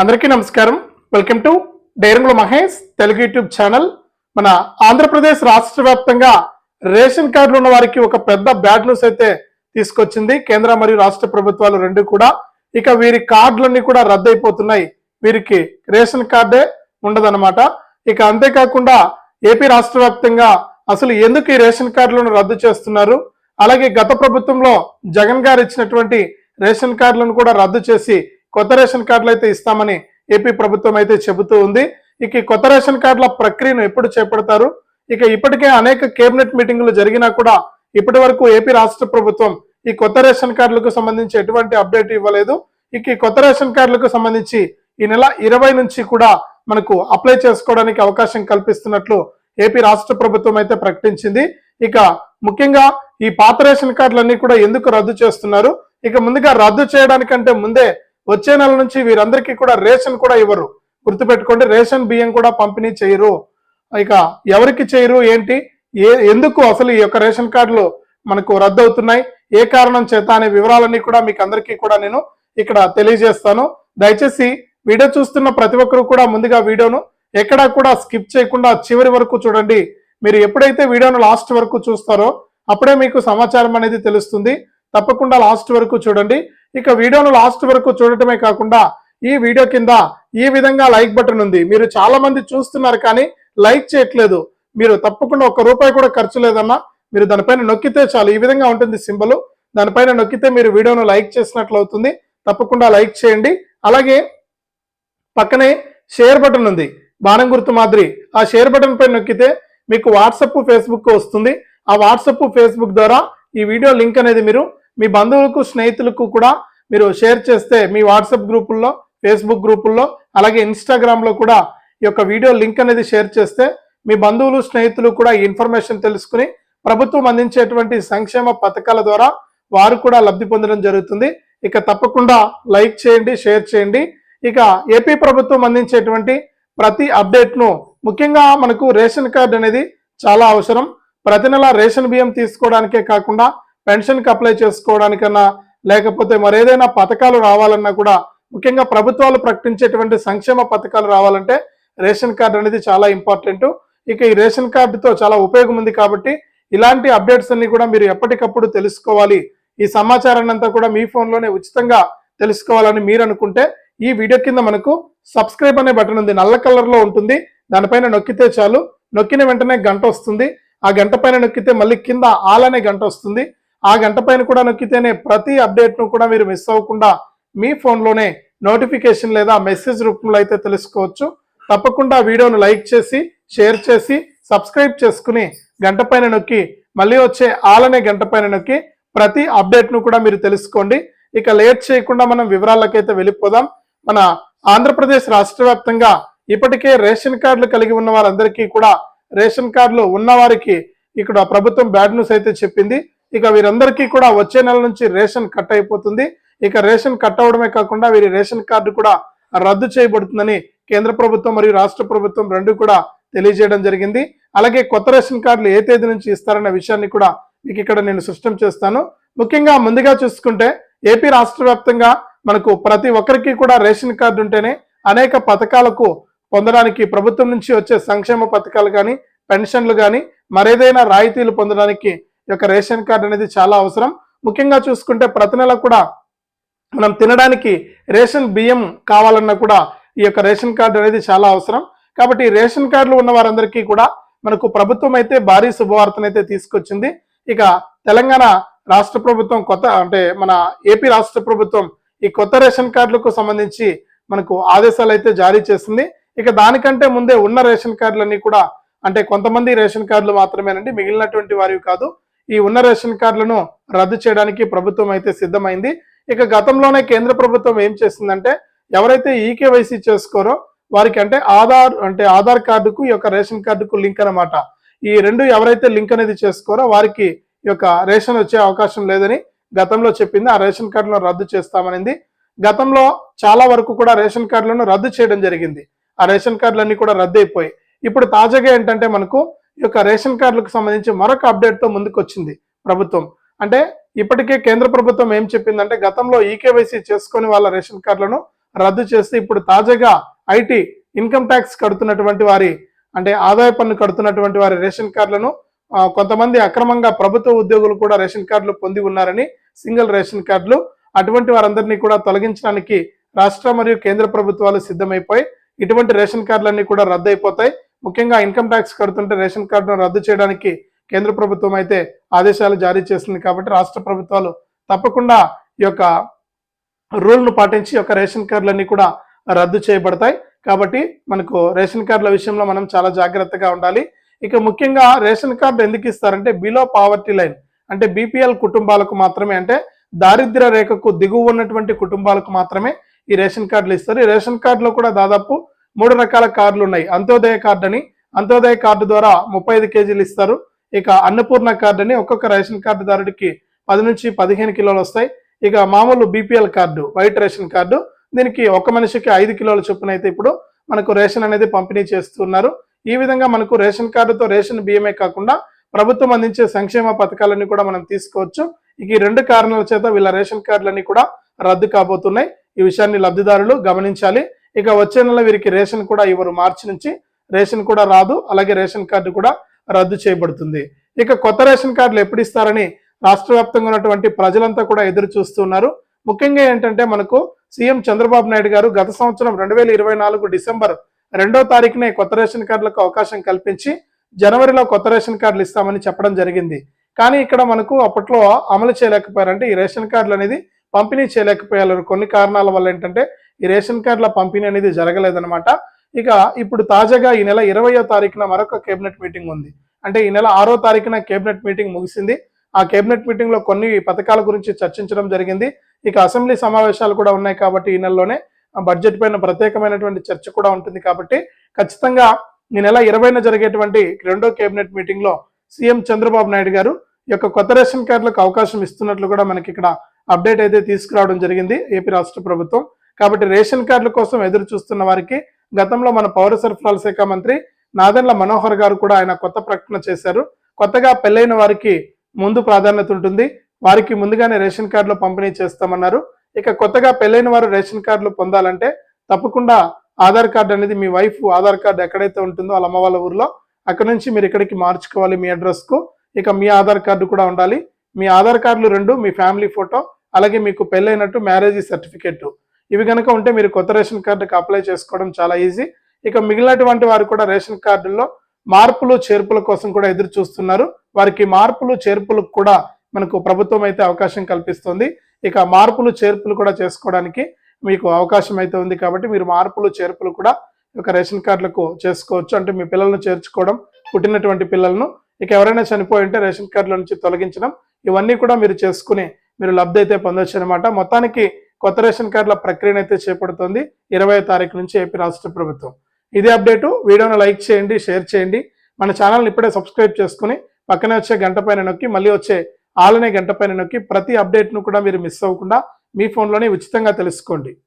అందరికీ నమస్కారం. Welcome to డైరంగుల మహేష్ తెలుగు యూట్యూబ్ ఛానల్. మన ఆంధ్రప్రదేశ్ రాష్ట్ర వ్యాప్తంగా రేషన్ కార్డులు ఉన్న వారికి ఒక పెద్ద బ్యాడ్ న్యూస్ అయితే తీసుకొచ్చింది. కేంద్ర మరియు రాష్ట్ర ప్రభుత్వాలు రెండు కూడా. ఇక వీరి కార్డులన్నీ కూడా రద్దయిపోతున్నాయి. వీరికి రేషన్ కార్డే ఉండదన్నమాట. ఇక అంతేకాకుండా ఏపీ రాష్ట్ర వ్యాప్తంగా అసలు ఎందుకు ఈ రేషన్ కార్డులను రద్దు చేస్తున్నారు? అలాగే గత ప్రభుత్వంలో జగన్ గారు ఇచ్చినటువంటి రేషన్ కార్డులను కూడా రద్దు చేసి కొత్త రేషన్ కార్డులు అయితే ఇస్తామని ఏపీ ప్రభుత్వం అయితే చెబుతూ ఉంది. ఇక ఈ కొత్త రేషన్ కార్డుల ప్రక్రియను ఎప్పుడు చేపడతారు? ఇక ఇప్పటికే అనేక కేబినెట్ మీటింగులు జరిగినా కూడా ఇప్పటి వరకు ఏపీ రాష్ట్ర ప్రభుత్వం ఈ కొత్త రేషన్ కార్డులకు సంబంధించి ఎటువంటి అప్డేట్ ఇవ్వలేదు. ఇక ఈ కొత్త రేషన్ కార్డులకు సంబంధించి ఈ నెల ఇరవై నుంచి కూడా మనకు అప్లై చేసుకోవడానికి అవకాశం కల్పిస్తున్నట్లు ఏపీ రాష్ట్ర ప్రభుత్వం అయితే ప్రకటించింది. ఇక ముఖ్యంగా ఈ పాత రేషన్ కార్డులన్నీ కూడా ఎందుకు రద్దు చేస్తున్నారు? ఇక ముందుగా రద్దు చేయడానికంటే ముందే వచ్చే నెల నుంచి వీరందరికీ కూడా రేషన్ కూడా ఇవ్వరు. గుర్తుపెట్టుకోండి రేషన్ బియ్యం కూడా పంపిణీ చేయరు. ఇక ఎవరికి చేయరు ఏంటి? ఏ ఎందుకు అసలు ఈ యొక్క రేషన్ కార్డులు మనకు రద్దు అవుతున్నాయి ఏ కారణం చేత అనే వివరాలన్నీ కూడా మీకు అందరికీ కూడా నేను ఇక్కడ తెలియజేస్తాను. దయచేసి వీడియో చూస్తున్న ప్రతి ఒక్కరు కూడా ముందుగా వీడియోను ఎక్కడా కూడా స్కిప్ చేయకుండా చివరి వరకు చూడండి. మీరు ఎప్పుడైతే వీడియోను లాస్ట్ వరకు చూస్తారో అప్పుడే మీకు సమాచారం అనేది తెలుస్తుంది. తప్పకుండా లాస్ట్ వరకు చూడండి. ఇక వీడియోను లాస్ట్ వరకు చూడటమే కాకుండా ఈ వీడియో కింద ఈ విధంగా లైక్ బటన్ ఉంది. మీరు చాలా మంది చూస్తున్నారు కానీ లైక్ చేయట్లేదు. మీరు తప్పకుండా ఒక్క రూపాయి కూడా ఖర్చు లేదన్నా మీరు దానిపైన నొక్కితే చాలు. ఈ విధంగా ఉంటుంది సింబల్. దానిపైన నొక్కితే మీరు వీడియోను లైక్ చేసినట్లు అవుతుంది. తప్పకుండా లైక్ చేయండి. అలాగే పక్కనే షేర్ బటన్ ఉంది. బాణం గుర్తు మాదిరి. ఆ షేర్ బటన్ పైన నొక్కితే మీకు వాట్సప్ ఫేస్బుక్ వస్తుంది. ఆ వాట్సప్ ఫేస్బుక్ ద్వారా ఈ వీడియో లింక్ అనేది మీరు మీ బంధువులకు స్నేహితులకు కూడా మీరు షేర్ చేస్తే మీ వాట్సాప్ గ్రూపుల్లో ఫేస్బుక్ గ్రూపుల్లో అలాగే ఇన్స్టాగ్రామ్లో కూడా ఈ యొక్క వీడియో లింక్ అనేది షేర్ చేస్తే మీ బంధువులు స్నేహితులు కూడా ఈ ఇన్ఫర్మేషన్ తెలుసుకుని ప్రభుత్వం అందించేటువంటి సంక్షేమ పథకాల ద్వారా వారు కూడా లబ్ధి పొందడం జరుగుతుంది. ఇక తప్పకుండా లైక్ చేయండి షేర్ చేయండి. ఇక ఏపీ ప్రభుత్వం అందించేటువంటి ప్రతి అప్డేట్ను ముఖ్యంగా మనకు రేషన్ కార్డు అనేది చాలా అవసరం. ప్రతి నెల రేషన్ బియ్యం తీసుకోవడానికే కాకుండా పెన్షన్కి అప్లై చేసుకోవడానికన్నా లేకపోతే మరేదైనా పథకాలు రావాలన్నా కూడా ముఖ్యంగా ప్రభుత్వాలు ప్రకటించేటువంటి సంక్షేమ పథకాలు రావాలంటే రేషన్ కార్డు అనేది చాలా ఇంపార్టెంట్. ఇక ఈ రేషన్ కార్డుతో చాలా ఉపయోగం ఉంది కాబట్టి ఇలాంటి అప్డేట్స్ అన్ని కూడా మీరు ఎప్పటికప్పుడు తెలుసుకోవాలి. ఈ సమాచారాన్ని అంతా కూడా మీ ఫోన్లోనే ఉచితంగా తెలుసుకోవాలని మీరు అనుకుంటే ఈ వీడియో కింద మనకు సబ్స్క్రైబ్ అనే బటన్ ఉంది. నల్ల కలర్లో ఉంటుంది. దానిపైన నొక్కితే చాలు. నొక్కిన వెంటనే గంట వస్తుంది. ఆ గంట పైన నొక్కితే మళ్ళీ కింద ఆల్ అనే గంట వస్తుంది. ఆ గంట పైన కూడా నొక్కితేనే ప్రతి అప్డేట్ను కూడా మీరు మిస్ అవ్వకుండా మీ ఫోన్లోనే నోటిఫికేషన్ లేదా మెసేజ్ రూపంలో అయితే తెలుసుకోవచ్చు. తప్పకుండా వీడియోను లైక్ చేసి షేర్ చేసి సబ్స్క్రైబ్ చేసుకుని గంట పైన నొక్కి మళ్ళీ వచ్చే ఆలనే గంట పైన నొక్కి ప్రతి అప్డేట్ను కూడా మీరు తెలుసుకోండి. ఇక లేట్ చేయకుండా మనం వివరాలకైతే వెళ్ళిపోదాం. మన ఆంధ్రప్రదేశ్ రాష్ట్ర వ్యాప్తంగా ఇప్పటికే రేషన్ కార్డులు కలిగి ఉన్న వారందరికీ కూడా రేషన్ కార్డులు ఉన్న వారికి ఇక్కడ ప్రభుత్వం బ్యాడ్ న్యూస్ అయితే చెప్పింది. ఇక వీరందరికీ కూడా వచ్చే నెల నుంచి రేషన్ కట్ అయిపోతుంది. ఇక రేషన్ కట్ అవడమే కాకుండా వీరి రేషన్ కార్డు కూడా రద్దు చేయబడుతుందని కేంద్ర ప్రభుత్వం మరియు రాష్ట్ర ప్రభుత్వం రెండు కూడా తెలియజేయడం జరిగింది. అలాగే కొత్త రేషన్ కార్డులు ఏ తేదీ నుంచి ఇస్తారన్న విషయాన్ని కూడా మీకు ఇక్కడ నేను స్పష్టం చేస్తాను. ముఖ్యంగా ముందుగా చూసుకుంటే ఏపీ రాష్ట్ర వ్యాప్తంగా మనకు ప్రతి ఒక్కరికి కూడా రేషన్ కార్డు ఉంటేనే అనేక పథకాలకు పొందడానికి ప్రభుత్వం నుంచి వచ్చే సంక్షేమ పథకాలు కానీ పెన్షన్లు కానీ మరేదైనా రాయితీలు పొందడానికి యొక్క రేషన్ కార్డు అనేది చాలా అవసరం. ముఖ్యంగా చూసుకుంటే ప్రతి నెల కూడా మనం తినడానికి రేషన్ బియ్యం కావాలన్నా కూడా ఈ యొక్క రేషన్ కార్డు అనేది చాలా అవసరం. కాబట్టి రేషన్ కార్డులు ఉన్న వారందరికీ కూడా మనకు ప్రభుత్వం అయితే భారీ శుభవార్తనైతే తీసుకొచ్చింది. ఇక తెలంగాణ రాష్ట్ర ప్రభుత్వం కొత్త అంటే మన ఏపీ రాష్ట్ర ప్రభుత్వం ఈ కొత్త రేషన్ కార్డులకు సంబంధించి మనకు ఆదేశాలు అయితే జారీ చేసింది. ఇక దానికంటే ముందే ఉన్న రేషన్ కార్డులన్నీ కూడా అంటే కొంతమంది రేషన్ కార్డులు మాత్రమేనండి మిగిలినటువంటి వారివి కాదు. ఈ ఉన్న రేషన్ కార్డులను రద్దు చేయడానికి ప్రభుత్వం అయితే సిద్ధమైంది. ఇక గతంలోనే కేంద్ర ప్రభుత్వం ఏం చేసిందంటే ఎవరైతే ఈకేవైసీ చేసుకోరో వారికి అంటే ఆధార్ అంటే ఆధార్ కార్డుకు ఈ యొక్క రేషన్ కార్డుకు లింక్ అన్నమాట. ఈ రెండు ఎవరైతే లింక్ అనేది చేసుకోరో వారికి ఈ యొక్క రేషన్ వచ్చే అవకాశం లేదని గతంలో చెప్పింది. ఆ రేషన్ కార్డులను రద్దు చేస్తామనింది. గతంలో చాలా వరకు కూడా రేషన్ కార్డులను రద్దు చేయడం జరిగింది. ఆ రేషన్ కార్డులన్నీ కూడా రద్దు అయిపోయి ఇప్పుడు తాజాగా ఏంటంటే మనకు యొక్క రేషన్ కార్డులకు సంబంధించి మరొక అప్డేట్తో ముందుకు వచ్చింది ప్రభుత్వం. అంటే ఇప్పటికే కేంద్ర ప్రభుత్వం ఏం చెప్పిందంటే గతంలో ఈకేవైసీ చేసుకుని వాళ్ళ రేషన్ కార్డులను రద్దు చేస్తే ఇప్పుడు తాజాగా ఐటీ ఇన్కమ్ ట్యాక్స్ కడుతున్నటువంటి వారి అంటే ఆదాయ పన్ను కడుతున్నటువంటి వారి రేషన్ కార్డులను కొంతమంది అక్రమంగా ప్రభుత్వ ఉద్యోగులు కూడా రేషన్ కార్డులు పొంది ఉన్నారని సింగిల్ రేషన్ కార్డులు అటువంటి వారందరినీ కూడా తొలగించడానికి రాష్ట్ర మరియు కేంద్ర ప్రభుత్వాలు సిద్ధమైపోయి ఇటువంటి రేషన్ కార్డులన్నీ కూడా రద్దు అయిపోతాయి ముఖ్యంగా ఇన్కమ్ ట్యాక్స్ కడుతుంటే రేషన్ కార్డును రద్దు చేయడానికి కేంద్ర ప్రభుత్వం అయితే ఆదేశాలు జారీ చేస్తుంది కాబట్టి రాష్ట్ర ప్రభుత్వాలు తప్పకుండా ఈ యొక్క రూల్ను పాటించి యొక్క రేషన్ కార్డులన్నీ కూడా రద్దు చేయబడతాయి. కాబట్టి మనకు రేషన్ కార్డుల విషయంలో మనం చాలా జాగ్రత్తగా ఉండాలి. ఇక ముఖ్యంగా రేషన్ కార్డు ఎందుకు ఇస్తారంటే బిలో పావర్టీ లైన్ అంటే బీపీఎల్ కుటుంబాలకు మాత్రమే అంటే దారిద్ర్య రేఖకు దిగువ ఉన్నటువంటి కుటుంబాలకు మాత్రమే ఈ రేషన్ కార్డులు ఇస్తారు. ఈ రేషన్ కార్డులో కూడా దాదాపు మూడు రకాల కార్డులు ఉన్నాయి. అంత్యోదయ కార్డు అని అంత్యోదయ కార్డు ద్వారా ముప్పై ఐదు కేజీలు ఇస్తారు. ఇక అన్నపూర్ణ కార్డు అని ఒక్కొక్క రేషన్ కార్డుదారుడికి పది నుంచి పదిహేను కిలోలు వస్తాయి. ఇక మామూలు BPL card white ration card దీనికి ఒక మనిషికి ఐదు కిలోల చొప్పున అయితే ఇప్పుడు మనకు రేషన్ అనేది పంపిణీ చేస్తున్నారు. ఈ విధంగా మనకు రేషన్ కార్డుతో రేషన్ బియ్యమే కాకుండా ప్రభుత్వం అందించే సంక్షేమ పథకాలన్నీ కూడా మనం తీసుకోవచ్చు. ఇక ఈ రెండు కారణాల చేత వీళ్ళ రేషన్ కార్డులన్నీ కూడా రద్దు కాబోతున్నాయి. ఈ విషయాన్ని లబ్ధిదారులు గమనించాలి. ఇక వచ్చే నెల వీరికి రేషన్ కూడా ఇవ్వరు. మార్చి నుంచి రేషన్ కూడా రాదు. అలాగే రేషన్ కార్డు కూడా రద్దు చేయబడుతుంది. ఇక కొత్త రేషన్ కార్డులు ఎప్పుడు ఇస్తారని రాష్ట్ర వ్యాప్తంగా ఉన్నటువంటి ప్రజలంతా కూడా ఎదురు చూస్తున్నారు ముఖ్యంగా ఏంటంటే మనకు సీఎం చంద్రబాబు నాయుడు గారు గత సంవత్సరం రెండు వేల ఇరవై నాలుగు డిసెంబర్ రెండో తారీఖునే కొత్త రేషన్ కార్డులకు అవకాశం కల్పించి జనవరిలో కొత్త రేషన్ కార్డులు ఇస్తామని చెప్పడం జరిగింది. కానీ ఇక్కడ మనకు అప్పట్లో అమలు చేయలేకపోయారంటే ఈ రేషన్ కార్డులు అనేది పంపిణీ చేయలేకపోయారు. కొన్ని కారణాల వల్ల ఏంటంటే ఈ రేషన్ కార్డుల పంపిణీ అనేది జరగలేదన్నమాట. ఇక ఇప్పుడు తాజాగా ఈ నెల ఇరవయో తారీఖున మరొక కేబినెట్ మీటింగ్ ఉంది. అంటే ఈ నెల ఆరో తారీఖున కేబినెట్ మీటింగ్ ముగిసింది. ఆ కేబినెట్ మీటింగ్లో కొన్ని పథకాల గురించి చర్చించడం జరిగింది. ఇక అసెంబ్లీ సమావేశాలు కూడా ఉన్నాయి కాబట్టి ఈ నెలలోనే బడ్జెట్ పైన ప్రత్యేకమైనటువంటి చర్చ కూడా ఉంటుంది కాబట్టి ఖచ్చితంగా ఈ నెల ఇరవైన జరిగేటువంటి రెండో కేబినెట్ మీటింగ్లో సీఎం చంద్రబాబు నాయుడు గారు ఈ యొక్క కొత్త రేషన్ కార్డులకు అవకాశం ఇస్తున్నట్లు కూడా మనకి ఇక్కడ అప్డేట్ అయితే తీసుకురావడం జరిగింది. ఏపీ రాష్ట్ర ప్రభుత్వం కాబట్టి రేషన్ కార్డుల కోసం ఎదురు చూస్తున్న వారికి గతంలో మన పౌర సరఫరాల శాఖ మంత్రి నాదెండ్ల మనోహర్ గారు కూడా ఆయన కొత్త ప్రకటన చేశారు. కొత్తగా పెళ్ళైన వారికి ముందు ప్రాధాన్యత ఉంటుంది. వారికి ముందుగానే రేషన్ కార్డులు పంపిణీ చేస్తామన్నారు. ఇక కొత్తగా పెళ్ళైన వారు రేషన్ కార్డులు పొందాలంటే తప్పకుండా ఆధార్ కార్డు అనేది మీ వైఫ్ ఆధార్ కార్డు ఎక్కడైతే ఉంటుందో వాళ్ళ అమ్మ వాళ్ళ ఊర్లో అక్కడ నుంచి మీరు ఇక్కడికి మార్చుకోవాలి మీ అడ్రస్కు. ఇక మీ ఆధార్ కార్డు కూడా ఉండాలి. మీ ఆధార్ కార్డులు రెండు మీ ఫ్యామిలీ ఫోటో అలాగే మీకు పెళ్ళైనట్టు మ్యారేజ్ సర్టిఫికేట్. ఇవి కనుక ఉంటే మీరు కొత్త రేషన్ కార్డుకి అప్లై చేసుకోవడం చాలా ఈజీ ఇక మిగిలినటువంటి వారు కూడా రేషన్ కార్డుల్లో మార్పులు చేర్పుల కోసం కూడా ఎదురు చూస్తున్నారు. వారికి మార్పులు చేర్పులకు కూడా మనకు ప్రభుత్వం అయితే అవకాశం కల్పిస్తుంది. ఇక మార్పులు చేర్పులు కూడా చేసుకోవడానికి మీకు అవకాశం అయితే ఉంది కాబట్టి మీరు మార్పులు చేర్పులు కూడా ఒక రేషన్ కార్డులకు చేసుకోవచ్చు. అంటే మీ పిల్లలను చేర్చుకోవడం పుట్టినటువంటి పిల్లలను ఇక ఎవరైనా చనిపోయి ఉంటే రేషన్ కార్డుల నుంచి తొలగించడం ఇవన్నీ కూడా మీరు చేసుకుని మీరు లబ్ధి అయితే పొందొచ్చు అనమాట మొత్తానికి కొత్త రేషన్ కార్డుల ప్రక్రియను అయితే చేపడుతోంది. ఇరవై తారీఖు నుంచి ఏపీ రాష్ట్ర ప్రభుత్వం. ఇదే అప్డేటు. వీడియోను లైక్ చేయండి షేర్ చేయండి. మన ఛానల్ని ఇప్పుడే సబ్స్క్రైబ్ చేసుకుని పక్కనే వచ్చే గంట పైన నొక్కి మళ్ళీ వచ్చే ఆలనే గంట పైన నొక్కి ప్రతి అప్డేట్ను కూడా మీరు మిస్ అవ్వకుండా మీ ఫోన్లోనే ఉచితంగా తెలుసుకోండి.